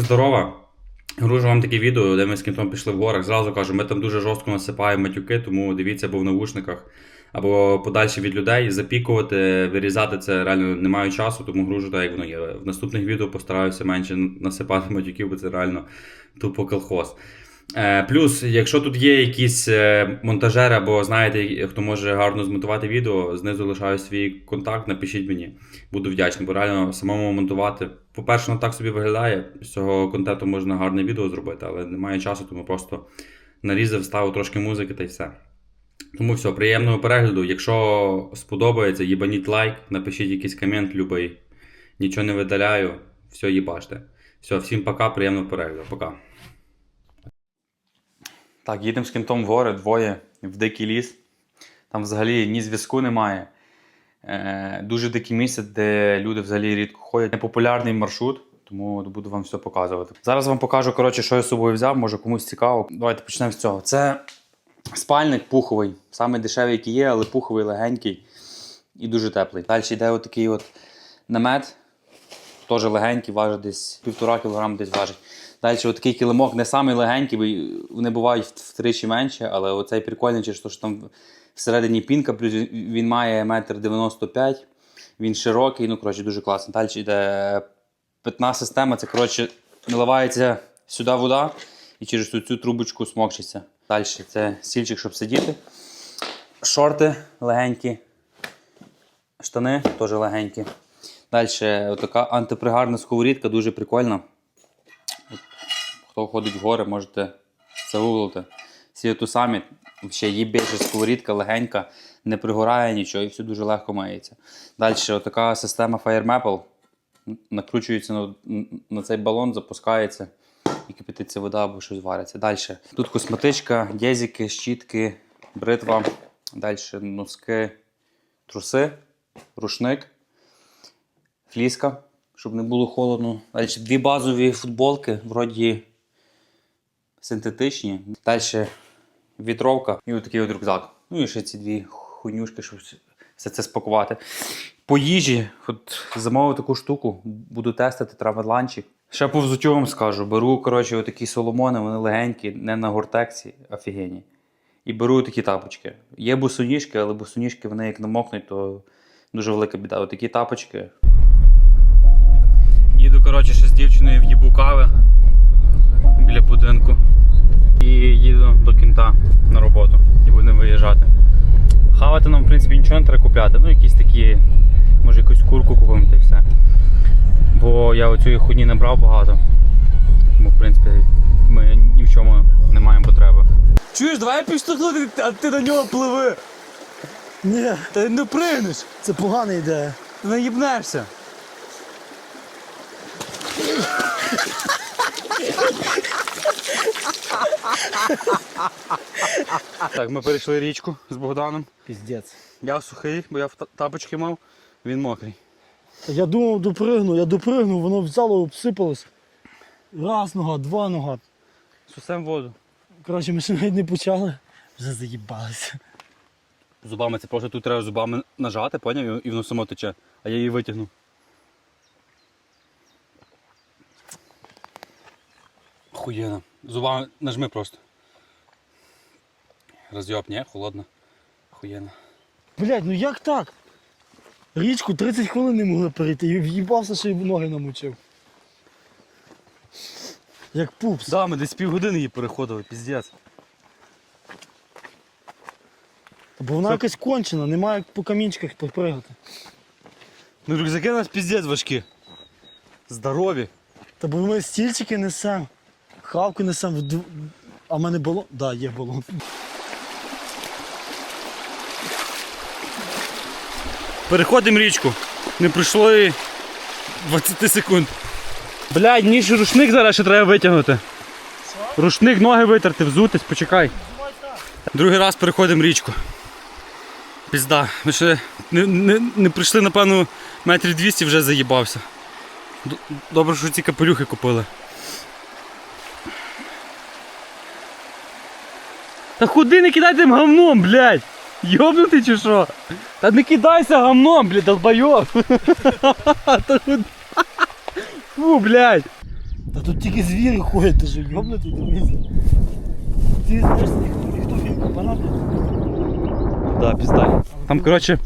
Здорова. Гружу вам таке відео, де ми з кінтом пішли в горах. Зразу кажу, ми там дуже жорстко насипаємо матюки, тому дивіться або в навушниках, або подальше від людей. Запікувати, вирізати це реально не маю часу, тому гружу так, як воно є. В наступних відео постараюся менше насипати матюків, бо це реально тупо колхоз. Е, плюс, якщо тут є якісь е, монтажери або знаєте, хто може гарно змонтувати відео, знизу лишаю свій контакт, напишіть мені. Буду вдячний, бо реально самому монтувати. По-перше, воно так собі виглядає. З цього контенту можна гарне відео зробити, але немає часу, тому просто нарізав, ставив трошки музики та й все. Тому все, приємного перегляду. Якщо сподобається, їбаніть лайк, напишіть якийсь комент любий. Нічого не видаляю, все їбаште. Все, всім пока, приємного перегляду. Пока. Так, їдемо з кінтом в гори, двоє в дикий ліс. Там взагалі ні зв'язку немає. Е, дуже дике місце, де люди взагалі рідко ходять. Непопулярний маршрут, тому буду вам все показувати. Зараз вам покажу, коротше, що я з собою взяв, може комусь цікаво. Давайте почнемо з цього. Це спальник пуховий, самий дешевий, який є, але пуховий, легенький і дуже теплий. Далі йде отакий от намет, теж легенький, важить десь півтора кілограма десь важить. Далі отакий килимок не самий легенький, бо вони бувають втричі менше, але оцей прикольний, через те, що там всередині пінка, плюс він- має метр 95, він широкий, ну коротше, дуже класно. Далі йде питна система, це коротше наливається сюди вода і через цю, цю трубочку смокчиться. Далі це стільчик, щоб сидіти. Шорти легенькі, штани теж легенькі. Далі така антипригарна сковорідка, дуже прикольна. Хто ходить в гори, можете загуглити. Всі ту самі, ще є більше сковорідка, легенька, не пригорає нічого і все дуже легко мається. Далі така система FireMaple Накручується на, на цей балон, запускається і кипятиться вода або щось вариться. Далі. Тут косметичка, дезіки, щітки, бритва, далі носки, труси, рушник, фліска, щоб не було холодно. Далі дві базові футболки, вроді синтетичні. Далі вітровка і отакий от рюкзак. Ну і ще ці дві хуйнюшки, щоб все це спакувати. По їжі, от замовив таку штуку, буду тестити травеланчик. Ще по взуттю вам скажу. Беру, коротше, отакі соломони, вони легенькі, не на гортексі, офігенні. І беру такі тапочки. Є босоніжки, але босоніжки вони як намокнуть, то дуже велика біда. Отакі тапочки. Їду, коротше, ще з дівчиною в їбу кави Нам, в принципі, нічого не треба купляти. Ну, якісь такі, може, якусь курку купимо та й все. Бо я оцієї хуйні не брав багато. Тому, в принципі, ми ні в чому не маємо потреби. Чуєш, давай я підштовхну, а ти на нього пливи. Ні, Та не пригнеш, це погана ідея. ти наїбнешся. Так, ми перейшли річку з Богданом. Піздець. Я сухий, бо я в та- тапочки мав, він мокрий. Я думав, допригну, я допригнув, воно взяло, обсипалось. Раз нога, два нога. Сусем воду. Коротше, ми ще навіть не почали. Вже заїбалися. Зубами це просто тут треба зубами нажати, поняв, і воно само тече. А я її витягнув. Охуєнно. Зубами нажми просто. Розйоб, ні, холодно. Охуєнно. Блять, ну як так? Річку 30 хвилин не могли перейти і в'їбався, що й ноги намочив. Як пупс. Да, ми десь півгодини її переходили, піздець. Бо вона якась кончена, немає як по камінчиках попригати. Ну рюкзаки у нас піздець важкі. Здорові. Та бо ми стільчики несемо, хавку несемо, вд- а в мене балон. Так, да, є балон. Переходимо річку. Не пройшло і 20 секунд. Блядь, мені ж рушник зараз ще треба витягнути. Рушник, ноги витерти, взутись, почекай. Другий раз переходимо річку. Пізда. Ми ще не, не, не прийшли, напевно, метрів 200 вже заїбався. Добре, що ці капелюхи купили. Та худи не кидай тим говном, блядь! Йобнутий чи що? Та не кидайся говном, блядь, долбойоб! Та худ- Фу, блядь! Та тут тільки звірі ходять, ти що йобнутий дивися. Ти знаєш, ніхто, ніхто фільм кабана, блядь. Да, пізда. Там, коротше,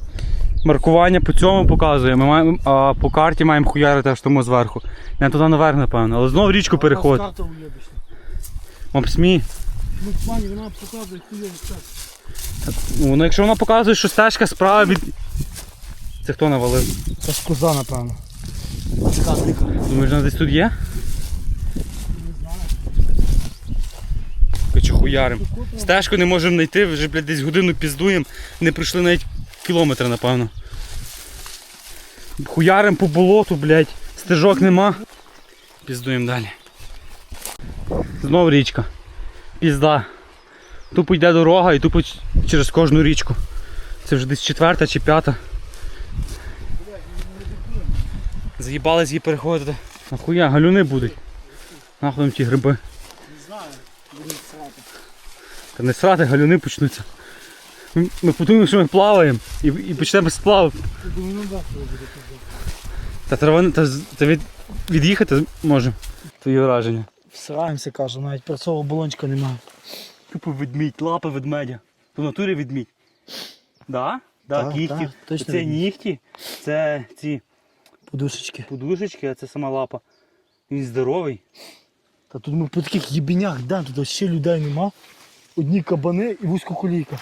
маркування по цьому показує. Ми маємо, а по карті маємо хуярити аж тому зверху. Не туди наверх, напевно. Але знову річку переходить. Уєбищна. Ну, пані, вона показує хуйовий час. Ну, ну, якщо вона показує, що стежка справа від. Це хто навалив? Це ж коза, напевно. Така дика. Думаєш, вона десь тут є? Короче, хуярим. Стежку не можемо знайти, вже блядь, десь годину піздуємо, не пройшли навіть кілометр, напевно. Хуярим по болоту, блядь, стежок нема. Піздуємо далі. Знову річка. Пізда. Тупо йде дорога і тупо через кожну річку. Це вже десь четверта чи п'ята. Заїбались її переходити. Нахуя, галюни будуть. Нахуй ті гриби. Не знаю, будемо срати. Та не срати, галюни почнуться. Ми, ми подумаємо, що ми плаваємо і, і почнемо сплав. Та треба та, та від, від'їхати можемо. Твої враження. Всираємося, кажу, навіть про цього балончика немає. Тупо ведмідь, лапи ведмедя. То в натурі ведмідь. Да? Да, Так, кіхті. так, точно це ведмідь. нігті, це ці Подушечки. подушечки, а це сама лапа. Він здоровий. Та тут ми по таких єбенях, да, тут ще людей нема. Одні кабани і вузькоколійка.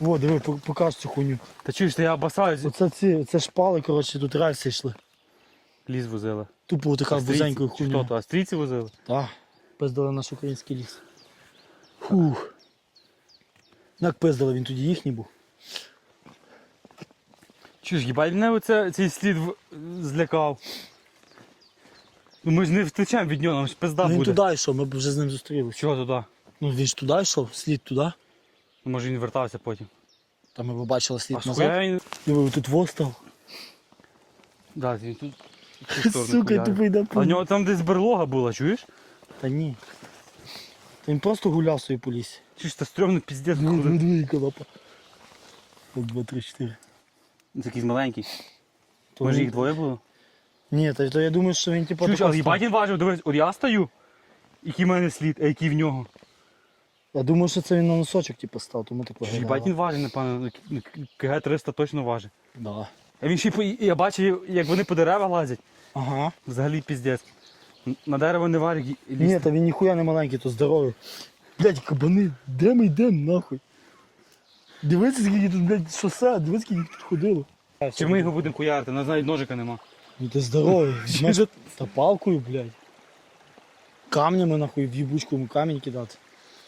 Во, диви, по- покаж цю хуйню. Та чуєш, та я обасаюсь. Оце ці, це шпали, коротше, тут рельси йшли. Ліс возили. Тупо така вузенькою Чи Хто то? Австрійці возили? Так. Пиздили наш український ліс. Фух. Як пиздили, він тоді їхній був. Чуєш, їбать мене оце, цей слід в- злякав. Ну ми ж не втечемо від нього, нам ж пизда Ну, він буде. туди йшов, ми б вже з ним зустрілися. Чого туди? Ну він ж туди йшов, слід туди. Ну, Може він вертався потім. Там ми побачили слід А назад. схуя він. Диви, тут востав. Да, він тут. Сука, тупо йде А в нього там десь берлога була, чуєш? Та ні. Та він просто гуляв собі по лісі. Чуєш, це стрьомно піздець. Ну. От два, три, чотири. Це якийсь маленький. То Може він- їх двоє було? Ні, то, то я думаю, що він типу. Чуєш, такого але їбать він важив, дивись, от я стою, який в мене слід, а який в нього. Я думаю, що це він на носочок типу став, тому так Чуєш. Їбать він важить, напевно, ну, КГ 300 точно важить. Да. А він ще й по- я бачив, як вони по деревах лазять. Ага. Взагалі піздець. На дерево не і і Ні, та він ніхуя не маленький, то здоровий. Блядь, кабани, де ми йдемо нахуй? Дивіться, скільки тут, блядь, шосе, дивіться, скільки тут ходило. Чи ми його будемо хуярити? У нас навіть ножика нема. Ну ти здоровий. Знаєш, та палкою, блядь. Камнями нахуй в їбучку йому камінь кидати.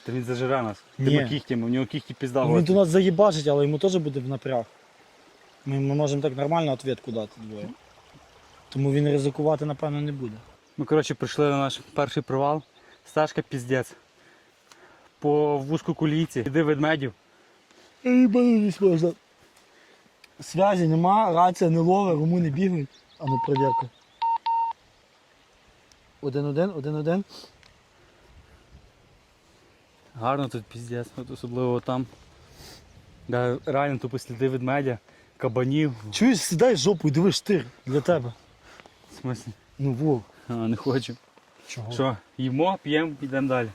Та він зажере нас. Ні. Тими кігтями, у нього кігті пізда Ну, він до нас заїбачить, але йому теж буде в напряг. Ми, ми можемо так нормально відповідку дати двоє. Тому він ризикувати, напевно, не буде. Ми, коротше, прийшли на наш перший привал. Стежка піздець. По вузьку кулійці. Іди ведмедів. Ебанись можна. Связі нема, рація не ловить, румуни бігають. А ну проверка. Один-один, один-один. Гарно тут піздець, от особливо там. Де реально тупо сліди ведмедя, кабанів. Чуєш, сідай жопою, диви штир для тебе. В смислі? Ну вов. А, не хочу. Чого? Що, їмо, п'ємо, йдемо далі.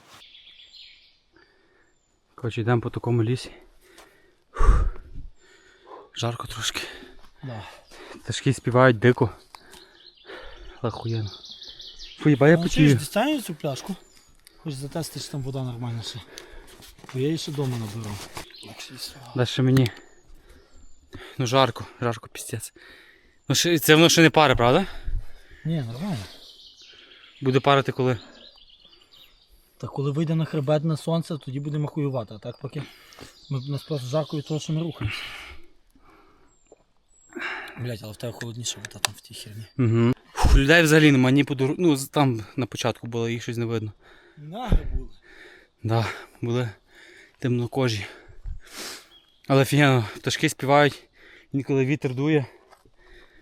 Коротше, йдемо по такому лісі. Фух. Жарко трошки. Да. Пташки співають дико. Охуєнно. Фу, їба, я Ну, чуєш, потію. дістанеш цю пляшку? Хоч затестиш, там вода нормальна ще. Бо я її ще вдома наберу. Дальше мені. Ну жарко, жарко піздець. Ну ще, це воно ще не пари, правда? Ні, нормально. Буде парити коли. Та коли вийде на хребет на сонце, тоді будемо хуювати, а так поки ми, нас просто жарко від того, що ми рухаємося. Блять, але в тебе холодніше вода там в тій херні. Угу. Фух, людей взагалі немає, ні по. Ну, там на початку було, їх щось не видно. Наги були. Да, були темнокожі. Але офігенно, пташки співають, інколи вітер дує.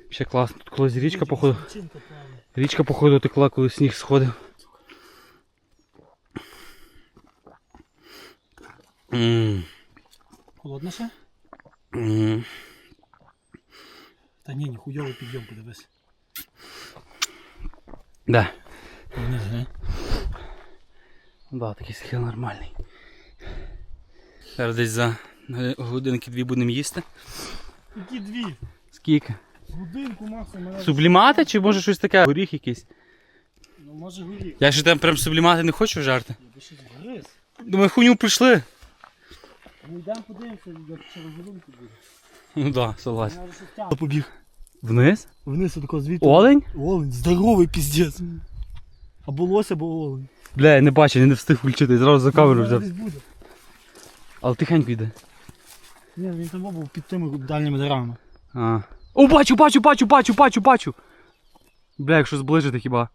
Ще класно. Тут колись річка походу. Річка походу текла, коли сніг сходив. Холодно ще? Та ні, ніхуйовий підйом, подивись. Де? Вниз, ге? Да, такий схил нормальний. Зараз десь за годинки дві будемо їсти. Які дві? Скільки? Годинку максимум. Сублімати чи може щось таке? Горіх якийсь. Ну може горіх. Я ще там прям сублімати не хочу жарти. Я би щось гриз. Думаю, хуйню прийшли. Ну йдемо подивимося, як через годинку буде. Ну да, согласен. Я. Побіг. Вниз? Вниз тако звідти. Олень? Олень, здоровий піздець. Або лось, або олень. Бля, я не бачу, я не встиг включити, зразу за камеру взяв. десь. Але тихенько йде. Ні, він там був під тими дальніми деревами. А. О, бачу, бачу, бачу, бачу, бачу, бачу. Бля, якщо зближити хіба.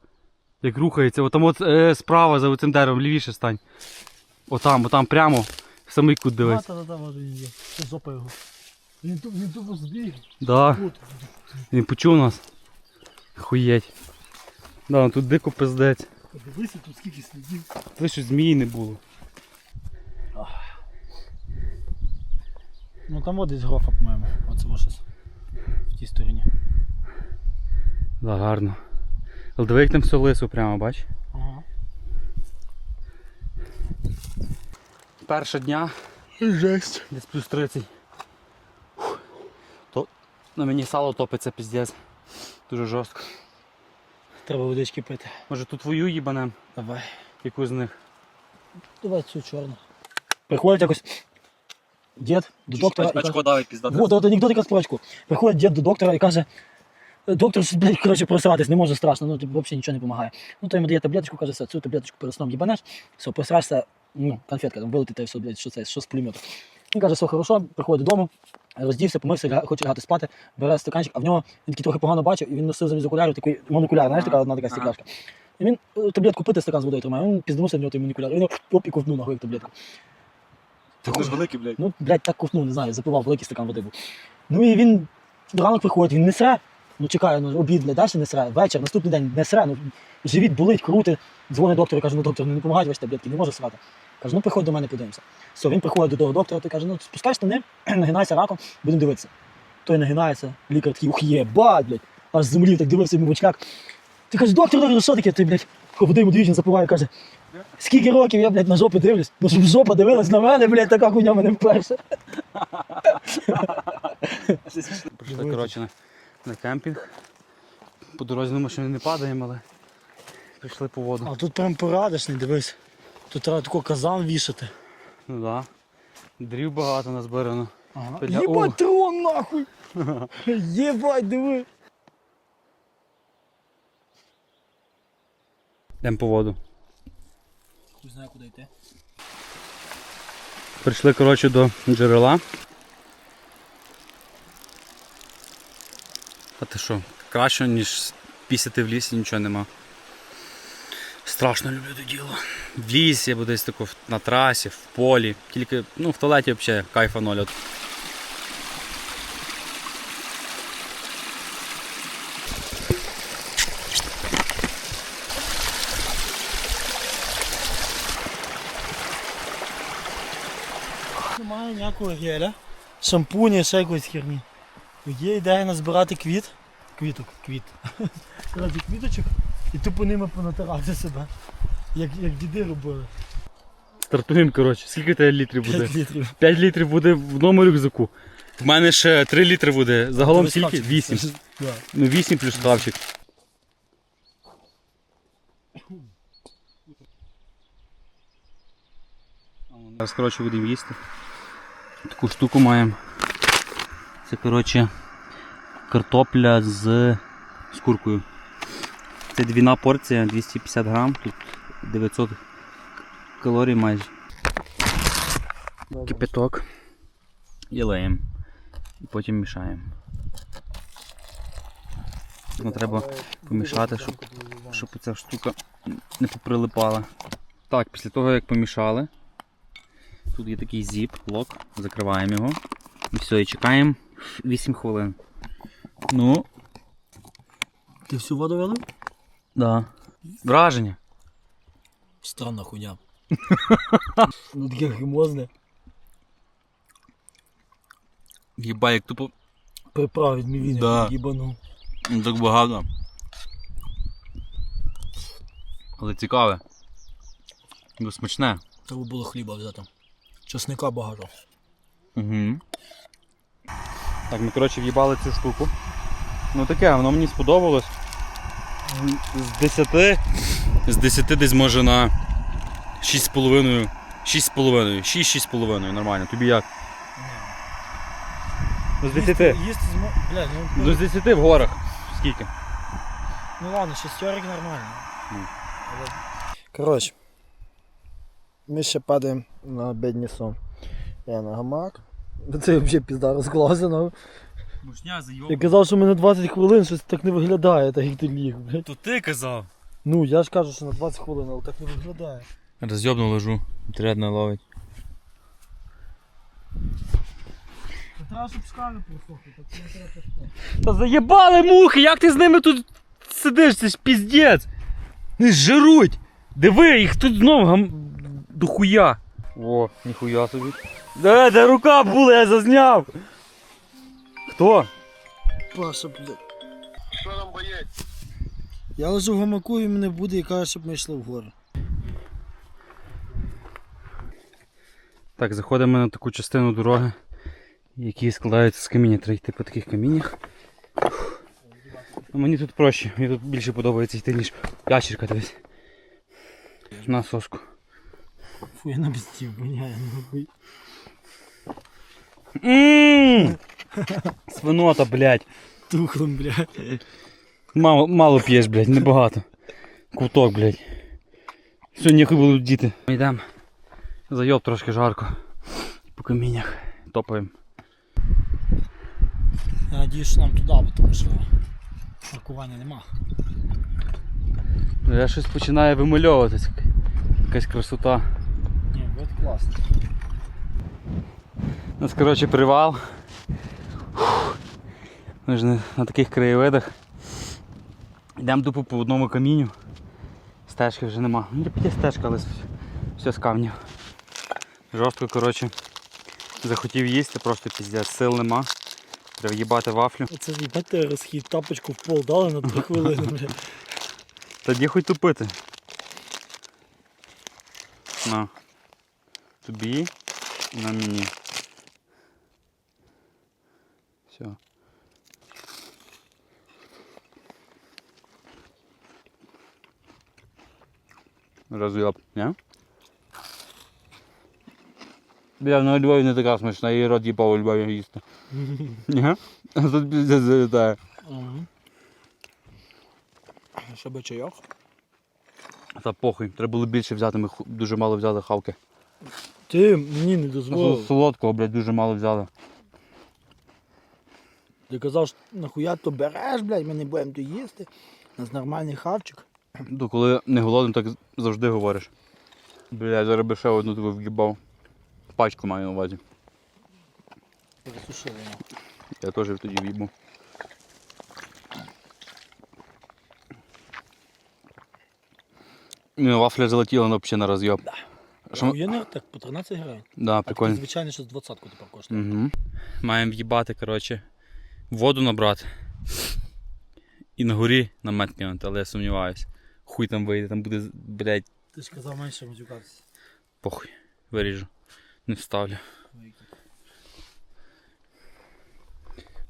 Як рухається, отам от е, справа за цим деревом, лівіше стань. Отам, отам прямо. В самий кут дивись. та, та, та, може він є. Це жопа його. Він тут, він тупо збіг. Да. Він почув нас. Хуєть. Да, ну тут дико пиздець. Подивися, тут скільки слідів. Ти що змії не було. Ну там от десь грофа, по-моєму. Оце ось щось. В тій стороні. Да, гарно. Але диви, як там все лисо прямо, бач? Ага. Перша дня, Жесть. десь плюс 30. Фух. То на мені сало топиться піздець. Дуже жорстко. Треба водички пити. Може тут твою їбанем, Давай. яку з них. Давай цю чорну. Приходить якось дід до доктора. і каже, давай піздати. Вот, от анекдот якраз про. Приходить дід до доктора і каже, доктор, що, блядь, коротше, просратись не може страшно, ну тобі взагалі нічого не допомагає. Ну то йому дає таблеточку, каже, все, цю таблеточку перед сном їбанеш, все, просрашся, ну, конфетка, там вилетить, та й все, блядь, що це, що з пулемету. Він каже, все хорошо, приходить додому, роздівся, помився, ля- хоче лягати спати, бере стаканчик, а в нього він такий трохи погано бачив, і він носив замість окулярів такий монокуляр, знаєш, така одна така Ага. стекляшка. І він е, таблетку пити, стакан з водою тримає, він пізданувся в нього той монокуляр, і він оп і ковтнув ногою таблетку. Ти ж великий, блядь. Ну, блядь, так ковтнув, не знаю, запивав великий стакан води був. Ну і він ранок виходить, він не сре, ну чекає, ну обід, блядь, далі не сре, вечір, наступний день не сре, ну живіт болить, крути, дзвонить доктору, каже, ну доктор, ну не допомагають ваші таблетки, не може срати. Каже, ну приходь до мене, подивимося. Все, він приходить до того доктора, той каже, ну спускай штани, нагинайся раком, будемо дивитися. Той нагинається, лікар такий, ух єбать, блядь, аж з землі так дивився йому в очках. Ти кажеш, доктор, доктор, що таке? Ти, блядь, води йому двічі запиває, каже, скільки років я, блядь, на жопу дивлюсь, ну щоб жопа дивилась на мене, блядь, така хуйня мене вперше. Прийшли, коротше, на, на кемпінг. По дорозі на машини не падаємо, але прийшли по воду. А тут прям порадишний, дивись. Тут треба тако казан вішати. Ну да. Дрів багато назбирано. Ага. Єбать о. трон нахуй! Єбать, диви! Йдемо по воду. Не знає куди йти. Прийшли, коротше, до джерела. А ти що? Краще, ніж пісяти в лісі, нічого нема. Страшно люблю це діло. В лісі або десь тако на трасі, в полі. Тільки ну, в туалеті взагалі кайфа ноль. От геля. Шампуні, ще якоїсь херні. Є ідея назбирати квіт. Квіток, квіт. Коротше, квіточок і тупо ними понатирати себе. Як, як діди робили. Стартуємо, коротше. Скільки тебе літрів буде? 5 літрів. 5 літрів буде в одному рюкзаку. В мене ще 3 літри буде. Загалом скільки? 8. Да. Ну 8 плюс хавчик. Зараз, коротше, будемо їсти. Таку штуку маємо. Це, коротше, картопля з, з куркою. Це двійна порція, 250 грам, тут 900 калорій майже. Кипяток. І леємо. І потім мішаємо. Ну, треба помішати, щоб, щоб ця штука не поприлипала. Так, після того як помішали, тут є такий зіп, лок, закриваємо його. І все, і чекаємо 8 хвилин. Ну, Ти всю воду вилив? да. Враження. Странна хуйня. ну таке гримозне. Єба, як тупо Приправ від мівіни Да. їбанув. ну, так багато. Але цікаве. Ну, смачне. Треба було хліба взяти. Чесника багато. Угу. Так, ми, коротше, в'їбали цю штуку. Ну таке, воно мені сподобалось. З 10. З 10 десь може на 6,5. 6,5. 6-6,5 нормально. Тобі як? Ну з 10. Їсти змо... Блядь, ну, Ну з 10 в горах. Скільки? ну ладно, шестерик нормально. Ну. Коротше. Ми ще падаємо на бідні сон. Я на гамак. Це взагалі пізда розклався, ну. Мушня Я казав, що ми на 20 хвилин щось так не виглядає, так як ти ліг, блядь. То ти казав. Ну, я ж кажу, що на 20 хвилин, але так не виглядає. Розйобно лежу. Трядно ловить. Треба, щоб скали просохли, так не треба. Та заєбали мухи, як ти з ними тут сидиш, це ж піздець. Вони жируть. Диви, їх тут знов гам... дохуя. О, ніхуя собі. Де, де рука була, я зазняв. Хто? Паша, блядь. Що там боєць? Я лежу в гамаку і мене буде і каже, щоб ми йшли вгору. Так, заходимо на таку частину дороги, які складаються з каміння. Треба йти по таких каміннях. Ну, Мені тут проще, мені тут більше подобається йти, ніж ящерка дивись. На соску. Фу, я на бістів воняю, нахуй. Ммм! Свинота, блядь. Тухлим, блядь. Мало, мало п'єш, блядь, небагато. Куток, блядь. Сьогодні хуй будуть діти. Ми йдемо. Зайоб трошки жарко. По каміннях. Топаємо. Я надію, що нам туди, бо тому що паркування нема. Я щось починає вимальовуватись. Якась красота. От класно. У нас, коротше, привал. Фух. Ми ж на, таких краєвидах. Йдемо тупо по одному камінню. Стежки вже нема. Ну, є стежка, але все з камнів. Жорстко, коротше. Захотів їсти, просто піздець, сил нема. Треба їбати вафлю. Оце їбати розхід, тапочку в пол дали на 3 хвилини. Тоді хоч тупити. На. Тобі і на мені. Все. Роз'єб, не? Бля, ну Львові не така смачна, її рот їбав у Львові їсти. Ні? А тут піздець залітає. Ага. Ще би чайок. Та похуй, треба було більше взяти, ми ху- дуже мало взяли хавки. Ти мені не дозволив. Солодкого, блядь, дуже мало взяли. Ти казав, що нахуя то береш, блядь, ми не будемо то їсти. У нас нормальний хавчик. Ну, коли не голодний, так завжди говориш. Бля, зараз би ще одну таку в'їбав. Пачку маю на увазі. Пересушили його. Я теж тоді в'їбу. Ну, вафля залетіла, але взагалі на роз'єб. Що ми- Я не так по 13 гривень. Да, А такий прикольно. звичайний, що з 20 тепер коштує. Угу. Маємо в'їбати, коротше, воду набрати. І на горі намет кинути, але я сумніваюсь. Хуй там вийде, там буде, блядь, Ти ж казав менше матюкатися. похуй. Виріжу. Не вставлю.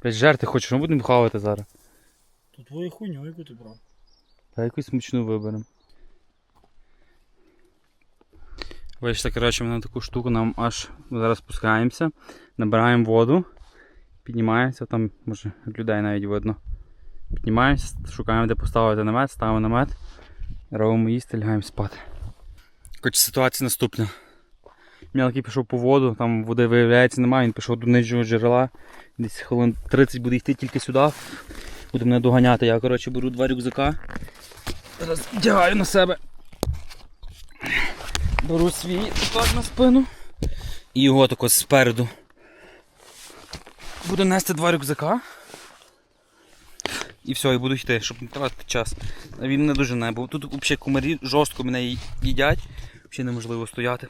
Блядь, жерти хочеш, що будемо хавати зараз? Тут твою хуйню, яку ти брав. Та якусь смачну виберемо. Вийшли, коротше, на таку штуку, нам аж зараз спускаємося, набираємо воду, піднімаємося, там може людей навіть видно. Піднімаємося, шукаємо, де поставити намет, ставимо намет, робимо їсти, лягаємо спати. Коротше, ситуація наступна. Мелкий пішов по воду, там води виявляється немає, він пішов до нижнього джерела. Десь хвилин 30 буде йти тільки сюди. Буде мене доганяти. Я коротше беру два рюкзака. Зараз вдягаю на себе. Беру свій так на спину. І його тако спереду. Буду нести два рюкзака. І все, і буду йти, щоб не тратити час. Він не дуже не, бо тут взагалі кумарі жорстко мене їдять. Взагалі неможливо стояти.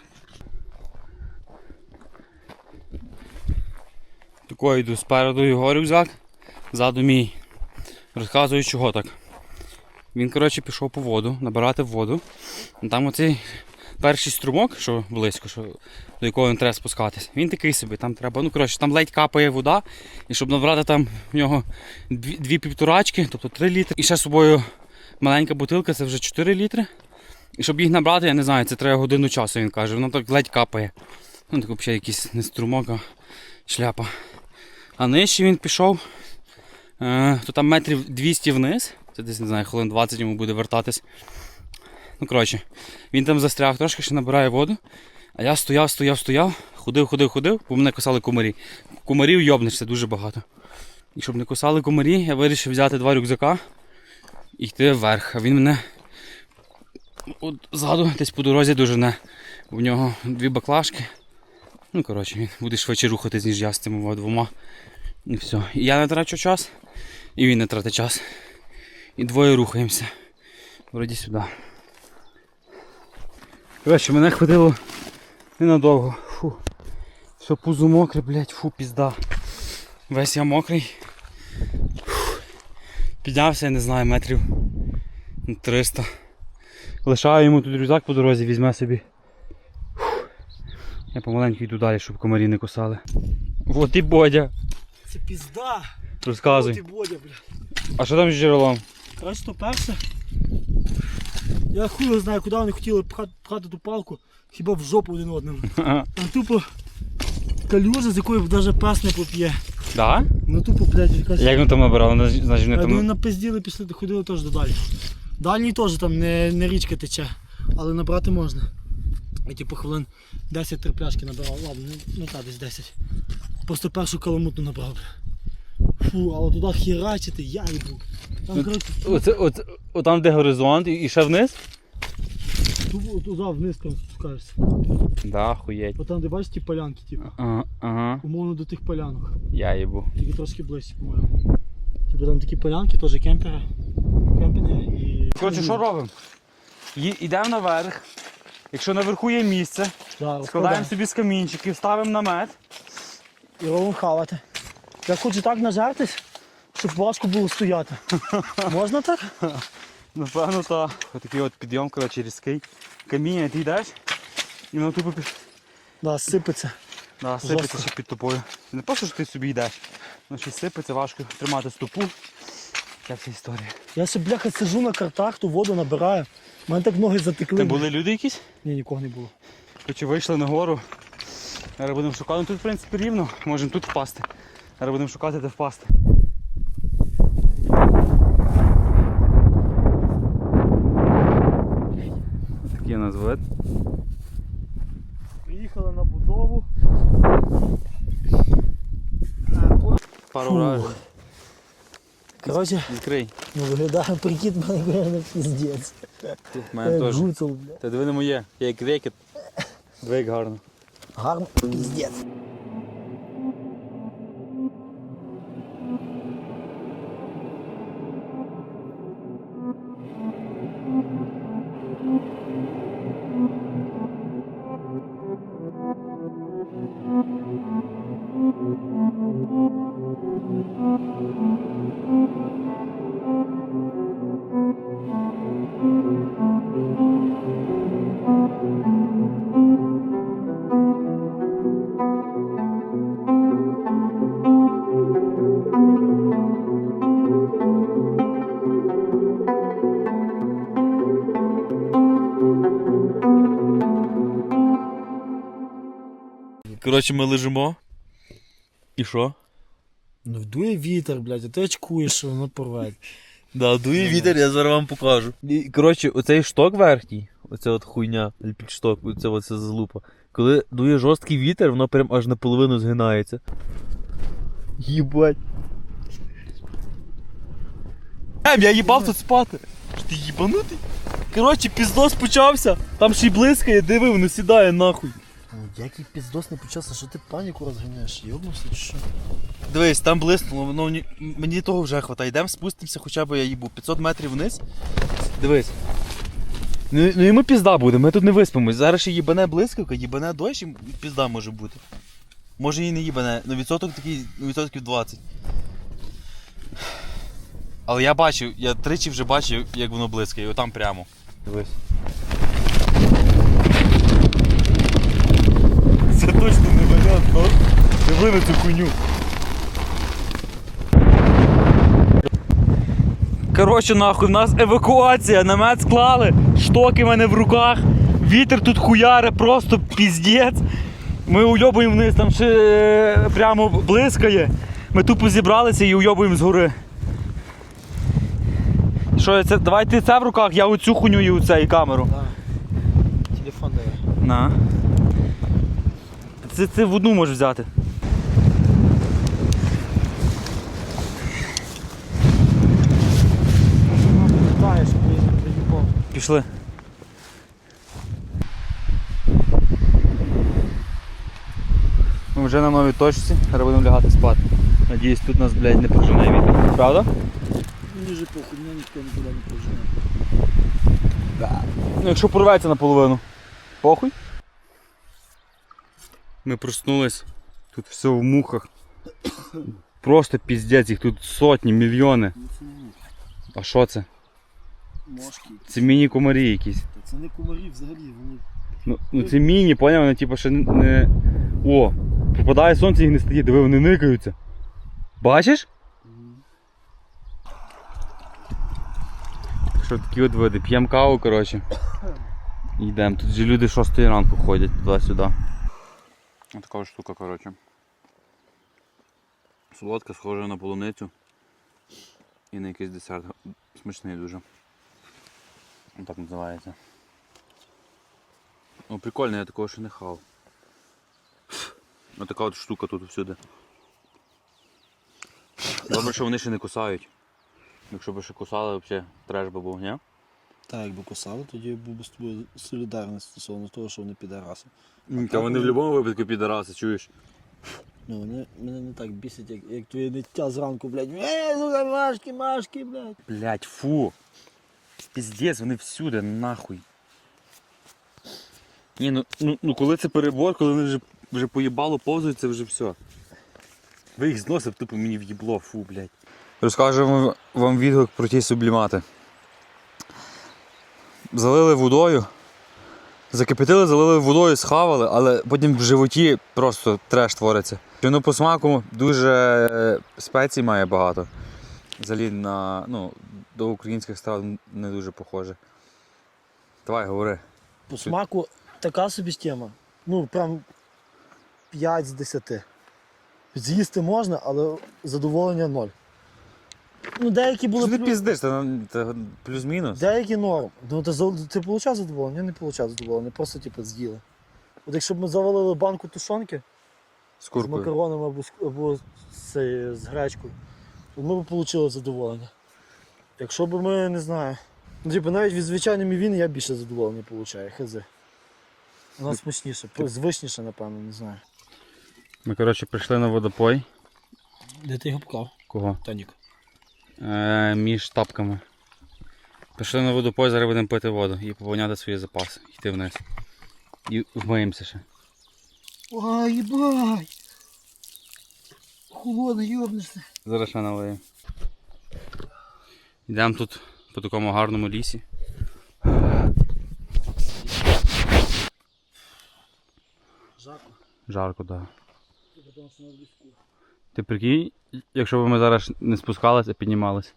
Такою йду спереду його рюкзак, ззаду мій. Розказую чого так. Він, коротше, пішов по воду, набирати воду. Там оцей перший струмок, що близько, що, до якого він треба спускатись. Він такий собі, там треба, ну коротше, там ледь капає вода, і щоб набрати там в нього дві, дві півторачки, тобто 3 літри. І ще з собою маленька бутилка, це вже 4 літри. І щоб їх набрати, я не знаю, це треба годину часу, він каже, воно так ледь капає. Ну так взагалі якийсь не струмок, а шляпа. А нижче він пішов, е, то там метрів 200 вниз. Це десь не знаю, хвилин 20 йому буде вертатись. Ну, коротше, він там застряг, трошки ще набирає воду. А я стояв, стояв, стояв, ходив, ходив, ходив, бо мене кусали комарі. Комарів йобнешся дуже багато. І щоб не кусали комарі, я вирішив взяти два рюкзака і йти вверх. А він мене от ззаду десь по дорозі дожене. В нього дві баклажки. Ну, коротше, він буде швидше рухатись, ніж я з цими двома. І все. І я не трачу час, і він не тратить час. І двоє рухаємося. Вроді сюди. Коротше, мене хватило ненадовго. Фу. Все пузо мокре, блядь, фу, пізда. Весь я мокрий. Фу. Піднявся, я не знаю, метрів 300. Лишаю йому тут рюкзак по дорозі, візьме собі. Фу. Я помаленьку йду далі, щоб комарі не кусали. От і Бодя. Це пізда. Розказуй. От і Бодя, бля. А що там з джерелом? Коротше, то перше. Я хуй знаю, куди вони хотіли пхати, пхати ту палку, хіба в жопу один одному. Там тупо калюжа, з якої навіть пес не поп'є. Да? Ну тупо, блядь, якась. Як вони там набирали? Значить, вони Я думаю, там... напизділи, пішли, ходили теж додалі. Дальній теж там не, не річка тече, але набрати можна. Я типу хвилин 10 три пляшки набирав, ладно, ну, ну так, десь 10. Просто першу каламутну набрав. Фу, але туди херачити, я йду. Там, коротше, Оце, оце, о, там, де горизонт, і, і ще вниз? тупо туди вниз прям спускаєшся. Да, хуєть. От там, де бачиш ті полянки, типу. Ага, ага. Умовно до тих полянок. Я їбу. Тільки трошки ближче, по-моєму. Типу там такі полянки, теж кемпери. Кемпінги і. Коротше, що робимо? Йдемо наверх. Якщо наверху є місце, Да, складаємо собі з камінчиків, ставимо намет. І робимо хавати. Я хочу так нажертись, щоб важко було стояти. Можна так? Напевно, так. Отакий от підйом, коротше, різкий. Каміння, ти йдеш, і воно тупо під... Да, сипеться. да, сипеться ще під тобою. Не просто, що ти собі йдеш, воно ще сипеться, важко тримати стопу. Ця вся історія. Я ще, бляха, сижу на картах, ту воду набираю. У мене так ноги затекли. Там були люди якісь? Ні, нікого не було. Коротше, вийшли на гору. Зараз будемо шукати. Ну, тут, в принципі, рівно. Можемо тут впасти. Зараз будемо шукати, де впасти. Такий у нас вид. Приїхали на будову. Пару разів. Коротше, Відкрий. ну виглядає прикид мене піздець. Мене теж. гуцул, бля. Та диви на моє. Я як рекет. Диви як гарно. Гарно піздець. Коротше, ми лежимо. І що? Ну вдує вітер, блядь, а ти очкуєш, що воно порве. Да, дує вітер, я зараз вам покажу. І, коротше, оцей шток верхній, оця от хуйня, підшток, оця оця залупа. Коли дує жорсткий вітер, воно прям аж наполовину згинається. Їбать. Ем, я їбав тут спати. Ти їбанутий? Коротше, піздос почався, там ще й блискає, диви, воно сідає нахуй. Ну, який піздос не почався, що ти паніку розганяєш? Йобнувся чи що? Дивись, там блиснуло, воно мені, мені того вже хватає. Йдемо спустимося хоча б я їбу 500 метрів вниз. Дивись. Ну, ну йому пізда буде, ми тут не виспимось. Зараз ще їбане блискавка, їбане дощ і пізда може бути. Може і не їбане, ну відсоток такий, ну відсотків 20. Але я бачив, я тричі вже бачив, як воно блискає, отам прямо. Дивись. Точно не варіант, ну. Диви на цю хуйню. Коротше, нахуй, в нас евакуація, намет склали, штоки в мене в руках, вітер тут хуяре, просто піздець. Ми уйобуємо вниз, там ще е, прямо блискає. Ми тупо зібралися і уйобуємо згори. Що, це, давай ти це в руках, я оцю хуйню і оце, і камеру. Телефон давай. На. Це, це в одну можеш взяти. Пішли. Ми вже на новій точці, зараз будемо лягати спати. Надіюсь, тут нас, блядь, не прожене вітер. Правда? Дуже похуй, мене ніхто нікуди не проживе. Ну, якщо порветься наполовину. Похуй. Ми проснулись. Тут все в мухах. Просто піздець, їх тут сотні, мільйони. А що це? Мошки. Це міні-комарі якісь. Це не комарі взагалі, вони. Ну, ну це міні, поняв, вони типу ще не. О! Попадає сонце їх не стає, диви, вони никаються. Бачиш? Що такі от види? П'ємо каву, коротше. Йдемо. Тут же люди 6 ранку ходять туди-сюди. Ось така штука, коротше. Солодка, схожа на полуницю. І на якийсь десерт. Смачний дуже. Ось так називається. Ну, прикольно, я такого ще не хав. Ось така от штука тут всюди. Добре, що вони ще не кусають. Якщо б ще кусали, взагалі треш би був, ні? Так, якби кусали, тоді я був би з тобою солідарний стосовно того, що вони підараси. Та вони в будь-якому випадку підараси, чуєш? Ну, вони мене не так бісять, як, як твоє ниття зранку, блядь. Ей, ну машки, машки, блядь. Блять, фу. Піздець, вони всюди, нахуй. Ні, ну, ну, ну коли це перебор, коли вони вже, вже поїбало повзають, це вже все. Ви їх зносив, тупо мені в'їбло, фу, блядь. Розкажу вам, вам відгук про ті сублімати. Залили водою. Закипятили, залили водою, схавали, але потім в животі просто треш твориться. Воно по смаку дуже е, спецій має багато. Взагалі на, ну, до українських страв не дуже похоже. Давай, говори. По смаку така собі тема. Ну, прям 5 з 10. З'їсти можна, але задоволення ноль. Ну, деякі були. Ти плю- піздиш, це, це плюс-мінус. Деякі норм. Ну, ти, за- ти получав задоволення? Я не получав задоволення, просто типу з'їли. От якщо б ми завалили банку тушонки З з куркою. макаронами або з, або з, цією- з гречкою, то ми б отримали задоволення. Якщо б ми не знаю. Ну, типу, навіть від звичайної мівіни я більше задоволення получаю, хз. У нас смачніше, звичніше, напевно, не знаю. Ми, коротше, прийшли на водопой. Де ти його пкав? Кого? Танік. Е, між тапками. Прийшли на водопой, зараз будемо пити воду і поповняти свої запаси. Йти вниз. І вмиємося ще. Ой, їбай! Холодно, йобнешся. Зараз ще налию. Йдемо тут по такому гарному лісі. Жарко. Жарко, так. Ти прикинь, якщо б ми зараз не спускались, а піднімались.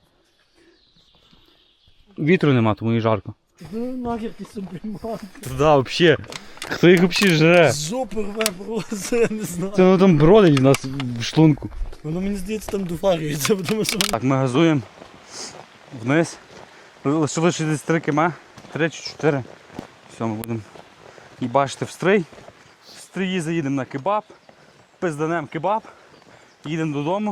Вітру нема, тому і жарко. Ну нахер ти собі мав. Да, взагалі. Хто їх взагалі жре? З жопи рве просто, я не знаю. Це воно там бродить в нас в шлунку. Воно мені здається там доварюється, тому що Так, ми газуємо вниз. Лишилось 63 км, 3 чи 4. Все, ми будемо їбачити в стрий. В стрії заїдемо на кебаб, пизданем кебаб, їдемо додому